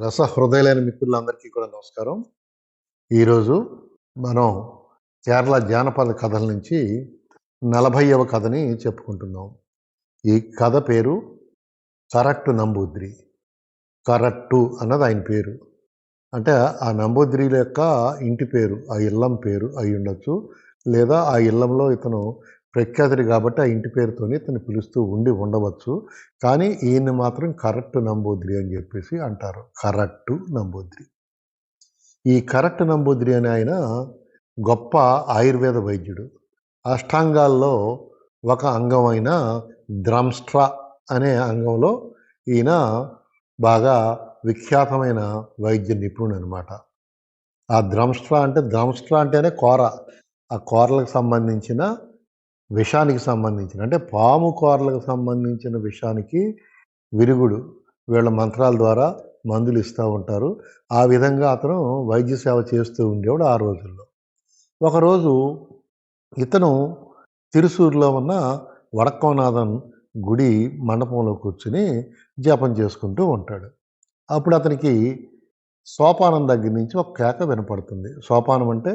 రస హృదయలైన మిత్రులందరికీ కూడా నమస్కారం. ఈరోజు మనం కేరళ జానపద కథల నుంచి నలభైవ కథని చెప్పుకుంటున్నాం. ఈ కథ పేరు కరట్టు నంబూద్రి. కరట్టు అన్నది ఆయన పేరు. అంటే ఆ నంబూద్రిల యొక్క ఇంటి పేరు ఆ ఇల్లం పేరు అయి ఉండొచ్చు లేదా ఆ ఇల్లంలో ఇతను ప్రఖ్యాతుడు కాబట్టి ఆ ఇంటి పేరుతోనే తను పిలుస్తూ ఉండి ఉండవచ్చు. కానీ ఈయన్ని మాత్రం కరెక్ట్ నంబూద్రి అని చెప్పేసి అంటారు. కరెక్టు నంబూద్రి. ఈ కరెక్ట్ నంబూద్రి అనే ఆయన గొప్ప ఆయుర్వేద వైద్యుడు. అష్టాంగాల్లో ఒక అంగమైన ద్రంస్ట్రా అనే అంగంలో ఈయన బాగా విఖ్యాతమైన వైద్య నిపుణుడు అనమాట ఆ ద్రంస్ట్రా అంటే ద్రంస్ట్రా అంటేనే కోర. ఆ కూరలకు సంబంధించిన విషానికి సంబంధించిన అంటే పాము కూరలకు సంబంధించిన విషానికి విరుగుడు వీళ్ళ మంత్రాల ద్వారా మందులు ఇస్తూ ఉంటారు. ఆ విధంగా అతను వైద్య సేవ చేస్తూ ఉండేవాడు ఆ రోజుల్లో. ఒకరోజు ఇతను తిరుసూరులో ఉన్న వడక్కోనాథన్ గుడి మండపంలో కూర్చుని జపం చేసుకుంటూ ఉంటాడు. అప్పుడు అతనికి సోపానం దగ్గర నుంచి ఒక కేక వినపడుతుంది. సోపానం అంటే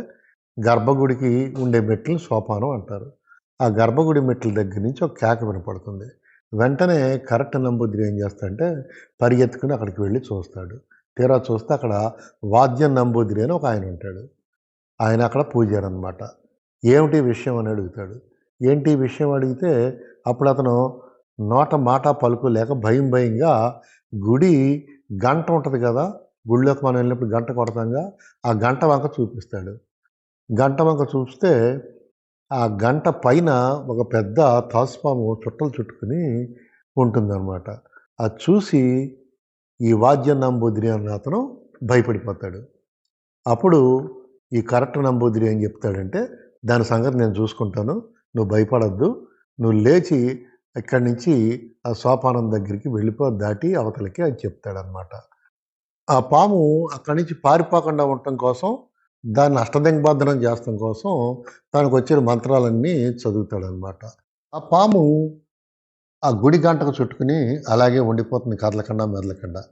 గర్భగుడికి ఉండే మెట్లు సోపానం అంటారు. ఆ గర్భగుడి మెట్ల దగ్గర నుంచి ఒక కేక వినపడుతుంది. వెంటనే కరెక్ట్ నంబూద్రి ఏం చేస్తాడంటే పరిగెత్తుకుని అక్కడికి వెళ్ళి చూస్తాడు. తీరా చూస్తే అక్కడ వాద్యం నంబూద్రి అని ఒక ఆయన ఉంటాడు. ఆయన అక్కడ పూజారు అనమాట ఏమిటి విషయం అని అడుగుతాడు. ఏంటి విషయం అడిగితే అప్పుడు అతను నోట మాట పలుకు లేక భయం భయంగా గుడి గంట ఉంటుంది కదా గుడిలోకి మనం వెళ్ళినప్పుడు గంట కొడతాంగా ఆ గంట వంక చూపిస్తాడు. గంట వంక చూపిస్తే ఆ గంట పైన ఒక పెద్ద తాసుపాము చుట్టలు చుట్టుకుని ఉంటుందన్నమాట. అది చూసి ఈ వాద్య నంబూదిరి అన్న అతను భయపడిపోతాడు. అప్పుడు ఈ కరెక్ట్ నంబూదిరి ఏం చెప్తాడంటే దాని సంగతి నేను చూసుకుంటాను నువ్వు భయపడద్దు నువ్వు లేచి ఇక్కడి నుంచి ఆ సోపానం దగ్గరికి వెళ్ళిపో దాటి అవతలకి అని చెప్తాడనమాట ఆ పాము అక్కడి నుంచి పారిపోకుండా ఉండటం కోసం దాన్ని అష్టదింగబాధనం చేస్తాం కోసం తనకు వచ్చిన మంత్రాలన్నీ చదువుతాడనమాట. ఆ పాము ఆ గుడి గంటకు చుట్టుకుని అలాగే ఉండిపోతుంది కదలకుండా మెదలకుండా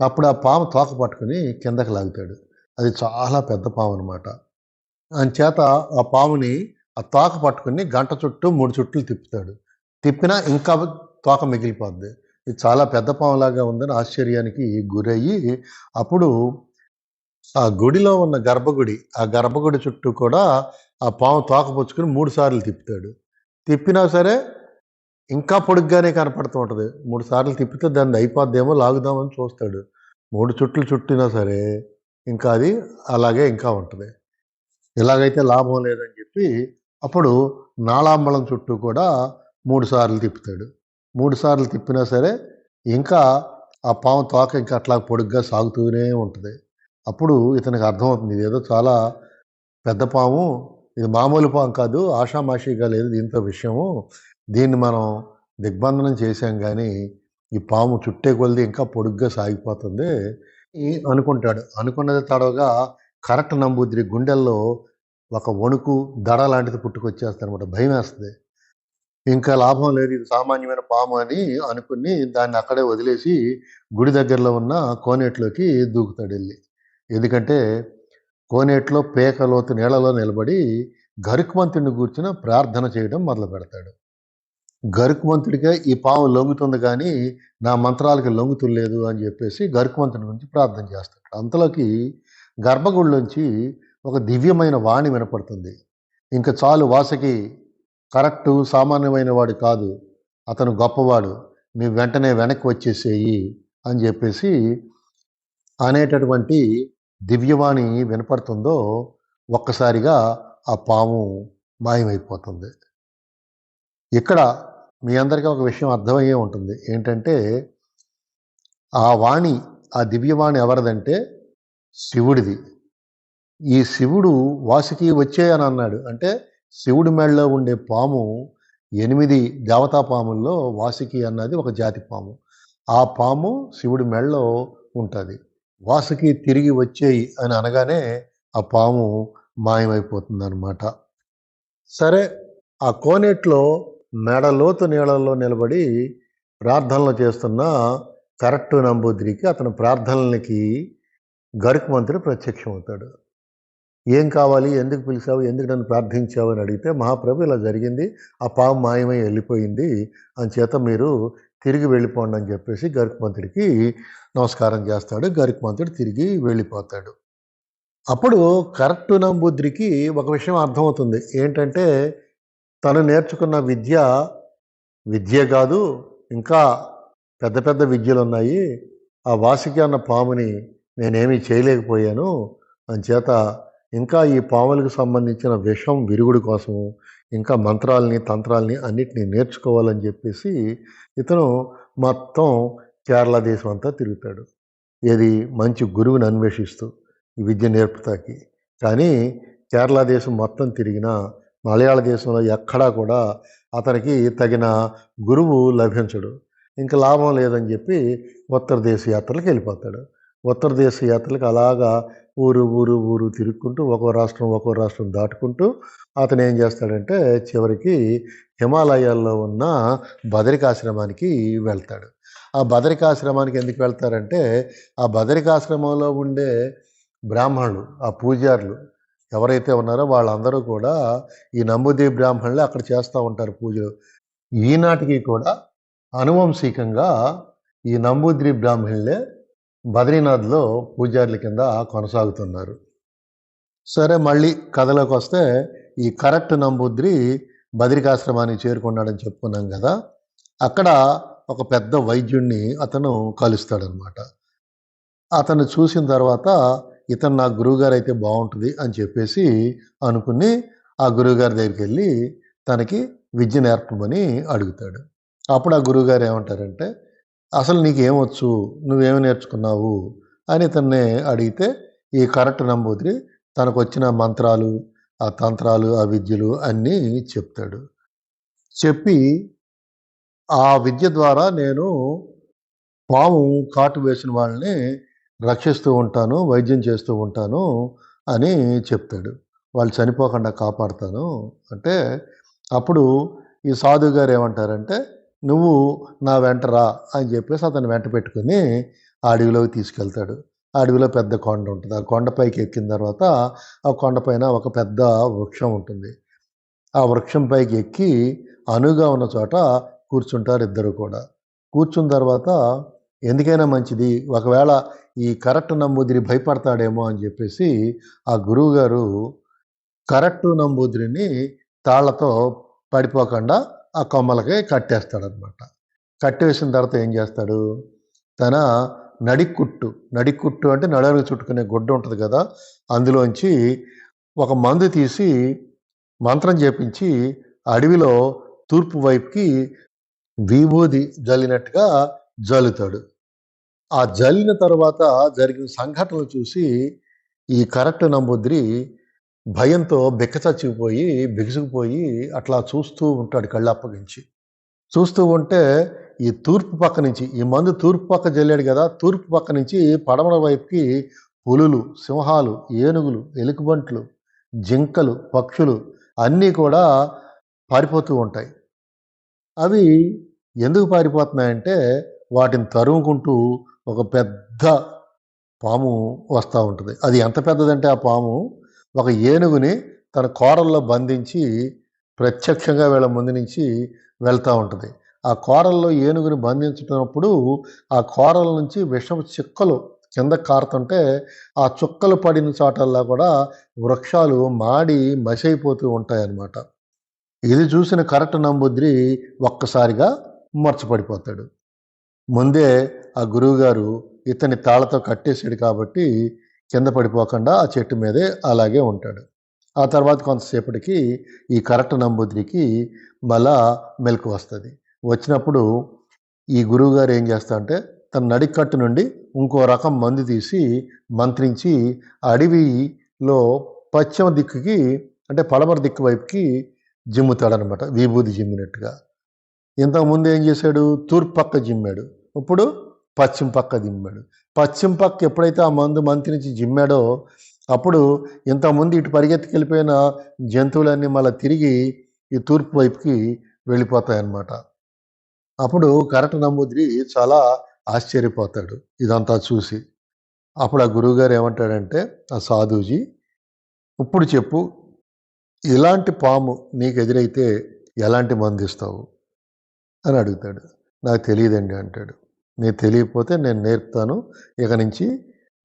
అప్పుడు ఆ పాము తోక పట్టుకుని కిందకి లాగుతాడు. అది చాలా పెద్ద పాము అనమాట అంచేత ఆ పాముని ఆ తోక పట్టుకుని గంట చుట్టూ మూడు చుట్లు తిప్పుతాడు. తిప్పినా ఇంకా తోక మిగిలిపోద్ది. ఇది చాలా పెద్ద పాములాగా ఉందని ఆశ్చర్యానికి గురయ్యి అప్పుడు ఆ గుడిలో ఉన్న గర్భగుడి ఆ గర్భగుడి చుట్టూ కూడా ఆ పాము తోకపుచ్చుకుని మూడు సార్లు తిప్పుతాడు. తిప్పినా సరే ఇంకా పొడుగ్గానే కనపడుతూ ఉంటుంది. మూడు సార్లు తిప్పితే దాన్ని అయిపోద్దేమో లాగుదామని చూస్తాడు. మూడు చుట్లు చుట్టినా సరే ఇంకా అది అలాగే ఇంకా ఉంటుంది. ఇలాగైతే లాభం లేదని చెప్పి అప్పుడు నాళాంబళం చుట్టూ కూడా మూడు సార్లు తిప్పుతాడు. మూడు సార్లు తిప్పినా సరే ఇంకా ఆ పాము తోక ఇంకా అట్లా పొడుగ్గా సాగుతూనే ఉంటుంది. అప్పుడు ఇతనికి అర్థమవుతుంది ఇదేదో చాలా పెద్ద పాము ఇది మామూలు పాము కాదు ఆషామాషిగా లేదు దీంతో విషయము. దీన్ని మనం దిగ్బంధనం చేశాం కానీ ఈ పాము చుట్టే కొలిది ఇంకా పొడుగ్గా సాగిపోతుంది అనుకుంటాడు. అనుకున్నది తడవగా కరెక్ట్ నంబూద్రి గుండెల్లో ఒక వణుకు దడ లాంటిది పుట్టుకొచ్చేస్తుంది అనమాట భయం వేస్తుంది ఇంకా లాభం లేదు ఇది సామాన్యమైన పాము అని అనుకుని దాన్ని అక్కడే వదిలేసి గుడి దగ్గరలో ఉన్న కోనేట్లోకి దూకుతాడు వెళ్ళి ఎందుకంటే కోనేట్లో పేకలోతు నీళ్ళలో నిలబడి గరుకుమంతుడిని కూర్చుని ప్రార్థన చేయడం మొదలు పెడతాడు గరుక్మంతుడిగా ఈ పాము లొంగుతుంది కానీ నా మంత్రాలకి లొంగుతులేదు అని చెప్పేసి గరుకుమంతుడి గురించి ప్రార్థన చేస్తాడు. అంతలోకి గర్భగుడిలోంచి ఒక దివ్యమైన వాణి వినపడుతుంది. ఇంకా చాలు వాసకి కరెక్టు సామాన్యమైన వాడు కాదు. అతను గొప్పవాడు. నీ వెంటనే వెనక్కి వచ్చేసేయి అని చెప్పేసి అనేటటువంటి దివ్యవాణి వినపడుతుందో ఒక్కసారిగా ఆ పాము మాయమైపోతుంది. ఇక్కడ మీ అందరికీ ఒక విషయం అర్థమయ్యే ఉంటుంది. ఏంటంటే ఆ వాణి ఆ దివ్యవాణి ఎవరిదంటే శివుడిది. ఈ శివుడు వాసుకి వచ్చేయని అన్నాడు. అంటే శివుడి మెడలో ఉండే పాము ఎనిమిది దేవతా పాముల్లో వాసుకి అన్నది ఒక జాతి పాము. ఆ పాము శివుడి మెడలో ఉంటుంది. వాసుకి తిరిగి వచ్చేయి అని అనగానే ఆ పాము మాయమైపోతుంది అనమాట సరే ఆ కోనేట్లో మెడలోతు నీళ్ళల్లో నిలబడి ప్రార్థనలు చేస్తున్న కరెక్ట్ నంబూద్రికి అతని ప్రార్థనలకి గరుక్ మంత్రి ప్రత్యక్షమవుతాడు. ఏం కావాలి? ఎందుకు పిలిచావు? ఎందుకు నన్ను ప్రార్థించావు? అని అడిగితే మహాప్రభు ఇలా జరిగింది. ఆ పాము మాయమై వెళ్ళిపోయింది. అని చేత మీరు తిరిగి వెళ్ళిపోండి అని చెప్పేసి గరుక్ నమస్కారం చేస్తాడు. గరిక మంత్రుడు తిరిగి వెళ్ళిపోతాడు. అప్పుడు కరెక్ట్ నంబుద్రికి ఒక విషయం అర్థమవుతుంది. ఏంటంటే తను నేర్చుకున్న విద్య విద్య కాదు ఇంకా పెద్ద పెద్ద విద్యలు ఉన్నాయి ఆ వాసికి అన్న పాముని నేనేమీ చేయలేకపోయాను. అంచేత ఇంకా ఈ పాములకు సంబంధించిన విషం విరుగుడు కోసము ఇంకా మంత్రాలని తంత్రాలని అన్నిటినీ నేర్చుకోవాలని చెప్పేసి ఇతను మొత్తం కేరళ దేశం అంతా తిరుగుతాడు. ఏది మంచి గురువుని అన్వేషిస్తూ ఈ విద్య నేర్పుతాకి. కానీ కేరళ దేశం మొత్తం తిరిగినా మలయాళ దేశంలో ఎక్కడా కూడా అతనికి తగిన గురువు లభించడు. ఇంకా లాభం లేదని చెప్పి ఉత్తర దేశ యాత్రలకు వెళ్ళిపోతాడు. ఉత్తర దేశ యాత్రలకు అలాగా ఊరు ఊరు ఊరు తిరుక్కుంటూ ఒక్కో రాష్ట్రం ఒక్కో రాష్ట్రం దాటుకుంటూ అతను ఏం చేస్తాడంటే చివరికి హిమాలయాల్లో ఉన్న బదరికాశ్రమానికి వెళ్తాడు. ఆ బదరికాశ్రమానికి ఎందుకు వెళ్తారంటే ఆ బదరికాశ్రమంలో ఉండే బ్రాహ్మణులు ఆ పూజారులు ఎవరైతే ఉన్నారో వాళ్ళందరూ కూడా ఈ నంబుదీప్ బ్రాహ్మణులే అక్కడ చేస్తూ ఉంటారు పూజలు. ఈనాటికి కూడా అనువంశికంగా ఈ నంబూద్రి బ్రాహ్మణులే బద్రీనాథ్లో పూజారుల కింద కొనసాగుతున్నారు. సరే మళ్ళీ కథలోకి వస్తే ఈ కరెక్ట్ నంబూద్రి బద్రికాశ్రమానికి చేరుకున్నాడని చెప్పుకున్నాం కదా అక్కడ ఒక పెద్ద వైద్యుణ్ణి అతను కలుస్తాడనమాట. అతను చూసిన తర్వాత ఇతను నా గురువుగారు అయితే బాగుంటుంది అని చెప్పేసి అనుకుని ఆ గురువుగారి దగ్గరికి వెళ్ళి తనకి విద్య నేర్పమని అడుగుతాడు. అప్పుడు ఆ గురువుగారు ఏమంటారంటే అసలు నీకేమొచ్చు? నువ్వేమి నేర్చుకున్నావు? అని తన్నే అడిగితే ఈ కరెక్ట్ నంబూతిరి తనకు వచ్చిన మంత్రాలు ఆ తంత్రాలు ఆ విద్యలు అన్నీ చెప్తాడు. చెప్పి ఆ విద్య ద్వారా నేను పాము కాటు వేసిన వాళ్ళని రక్షిస్తూ ఉంటాను వైద్యం చేస్తూ ఉంటాను అని చెప్తాడు. వాళ్ళు చనిపోకుండా కాపాడుతాను అంటే అప్పుడు ఈ సాధువు గారు ఏమంటారంటే నువ్వు నా వెంట రా అని చెప్పేసి అతను వెంట పెట్టుకుని ఆ అడవిలోకి తీసుకెళ్తాడు. అడవిలో పెద్ద కొండ ఉంటుంది. ఆ కొండపైకి ఎక్కిన తర్వాత ఆ కొండపైన ఒక పెద్ద వృక్షం ఉంటుంది. ఆ వృక్షం పైకి ఎక్కి అనుగా ఉన్న చోట కూర్చుంటారు ఇద్దరు కూడా. కూర్చున్న తర్వాత ఎందుకైనా మంచిది ఒకవేళ ఈ కరెక్ట్ నంబూదిరి భయపడతాడేమో అని చెప్పేసి ఆ గురువు గారు కరెక్ట్ నంబూదిరిని తాళ్ళతో పడిపోకుండా ఆ కొమ్మలకి కట్టేస్తాడనమాట కట్టేసిన తర్వాత ఏం చేస్తాడు? తన నడికుట్టు నడికుట్టు అంటే నడలకు చుట్టుకునే గుడ్డ ఉంటుంది కదా అందులోంచి ఒక మందు తీసి మంత్రం చేపించి అడవిలో తూర్పు వైపుకి విభూది జల్లినట్టుగా జల్లుతాడు. ఆ జల్లిన తర్వాత జరిగిన సంఘటనలు చూసి ఈ కరెక్ట్ నంబుద్రి భయంతో బిక్కచచ్చిపోయి బిగుసుకుపోయి అట్లా చూస్తూ ఉంటాడు కళ్ళు అప్పగించి చూస్తూ ఉంటే ఈ తూర్పు పక్క నుంచి ఈ మందు తూర్పు పక్క జల్లాడు కదా తూర్పు పక్క నుంచి పడమర వైపుకి పులులు సింహాలు ఏనుగులు ఎలుకబంట్లు జింకలు పక్షులు అన్నీ కూడా పారిపోతూ ఉంటాయి. అవి ఎందుకు పారిపోతున్నాయంటే వాటిని తరుముకుంటూ ఒక పెద్ద పాము వస్తూ ఉంటుంది. అది ఎంత పెద్దదంటే ఆ పాము ఒక ఏనుగుని తన కోరల్లో బంధించి ప్రత్యక్షంగా వీళ్ళ ముందు నుంచి వెళ్తూ ఉంటుంది. ఆ కోరల్లో ఏనుగుని బంధించినప్పుడు ఆ కోరల నుంచి విషం చుక్కలు కింద కారుతుంటే ఆ చుక్కలు పడిన చోటల్లా కూడా వృక్షాలు మాడి మసైపోతూ ఉంటాయన్నమాట. ఇది చూసిన కరెక్ట్ నంబుద్రి ఒక్కసారిగా మర్చపడిపోతాడు. ముందే ఆ గురువుగారు ఇతని తాళతో కట్టేశాడు కాబట్టి కింద పడిపోకుండా ఆ చెట్టు మీదే అలాగే ఉంటాడు. ఆ తర్వాత కొంతసేపటికి ఈ కరెక్ట్ నంబుద్రికి మళ్ళా మెలకు వస్తుంది. వచ్చినప్పుడు ఈ గురువుగారు ఏం చేస్తా అంటే తన నడికట్టు నుండి ఇంకో రకం మందు తీసి మంత్రించి అడవిలో పశ్చిమ దిక్కుకి అంటే పడమర దిక్కు వైపుకి జిమ్ముతాడనమాట. విభూతి జిమ్మినట్టుగా. ఇంతకుముందు ఏం చేశాడు? తూర్పు పక్క జిమ్మాడు. ఇప్పుడు పశ్చిమ పక్క దిమ్మాడు పశ్చిమ పక్క ఎప్పుడైతే ఆ మందు మంత్రించి జిమ్మాడో అప్పుడు ఇంతకుముందు ఇటు పరిగెత్తుకెళ్ళిపోయిన జంతువులన్నీ మళ్ళీ తిరిగి ఈ తూర్పు వైపుకి వెళ్ళిపోతాయన్నమాట. అప్పుడు కరెక్ట్ నమ్ముద్రి చాలా ఆశ్చర్యపోతాడు ఇదంతా చూసి. అప్పుడు ఆ గురువుగారు ఏమంటాడంటే ఆ సాధుజీ ఇప్పుడు చెప్పు ఇలాంటి పాము నీకు ఎదురైతే ఎలాంటి మందు ఇస్తావు? అని అడుగుతాడు. నాకు తెలియదండి అంటాడు. నీకు తెలియకపోతే నేను నేర్పుతాను. ఇక నుంచి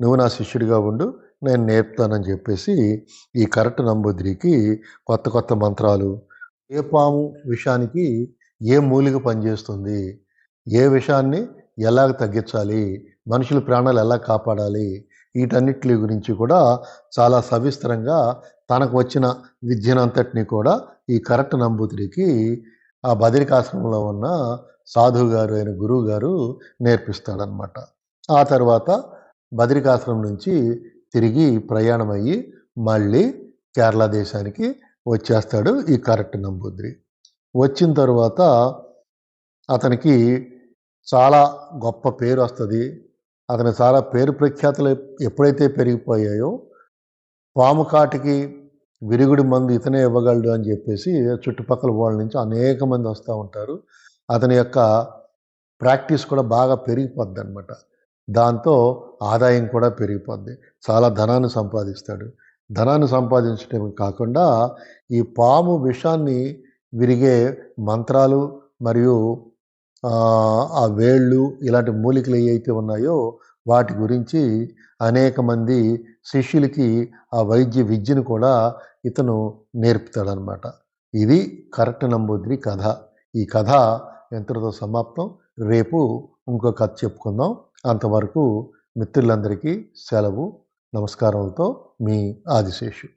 నువ్వు నా శిష్యుడిగా ఉండు నేను నేర్పుతానని చెప్పేసి ఈ కరెక్ట్ నంబూద్రికి కొత్త కొత్త మంత్రాలు ఏ పాము విషానికి ఏ మూలిక పనిచేస్తుంది ఏ విషాన్ని ఎలా తగ్గించాలి మనుషుల ప్రాణాలు ఎలా కాపాడాలి వీటన్నిటి గురించి కూడా చాలా సవిస్తరంగా తనకు వచ్చిన విద్యనంతటిని కూడా ఈ కరెక్ట్ నంబూతిరికి ఆ బదిరికాశ్రమంలో ఉన్న సాధువు గారు అయిన గురువు గారు నేర్పిస్తాడనమాట ఆ తర్వాత బద్రికాశ్రమం నుంచి తిరిగి ప్రయాణం అయ్యి మళ్ళీ కేరళ దేశానికి వచ్చేస్తాడు ఈ కరెక్ట్ నంబూద్రి. వచ్చిన తర్వాత అతనికి చాలా గొప్ప పేరు వస్తుంది. అతని చాలా పేరు ప్రఖ్యాతులు ఎప్పుడైతే పెరిగిపోయాయో పాము కాటికి విరుగుడి మందు ఇతనే ఇవ్వగలడు అని చెప్పేసి చుట్టుపక్కల వాళ్ళ నుంచి అనేక మంది వస్తూ ఉంటారు. అతని యొక్క ప్రాక్టీస్ కూడా బాగా పెరిగిపోద్ది అనమాట దాంతో ఆదాయం కూడా పెరిగిపోద్ది. చాలా ధనాన్ని సంపాదిస్తాడు. ధనాన్ని సంపాదించడమే కాకుండా ఈ పాము విషాన్ని విరిగే మంత్రాలు మరియు ఆ, వేళ్ళు ఇలాంటి మూలికలు ఏవైతే ఉన్నాయో వాటి గురించి అనేక మంది శిష్యులకి ఆ వైద్య విద్యను కూడా ఇతను నేర్పుతాడనమాట ఇది కరెక్ట్ నంబూద్రి కథ. ఈ కథ ఎంతటితో సమాప్తం? రేపు ఇంకో కథ చెప్పుకుందాం. అంతవరకు మిత్రులందరికీ సెలవు నమస్కారాలతో మీ ఆదిశేషు.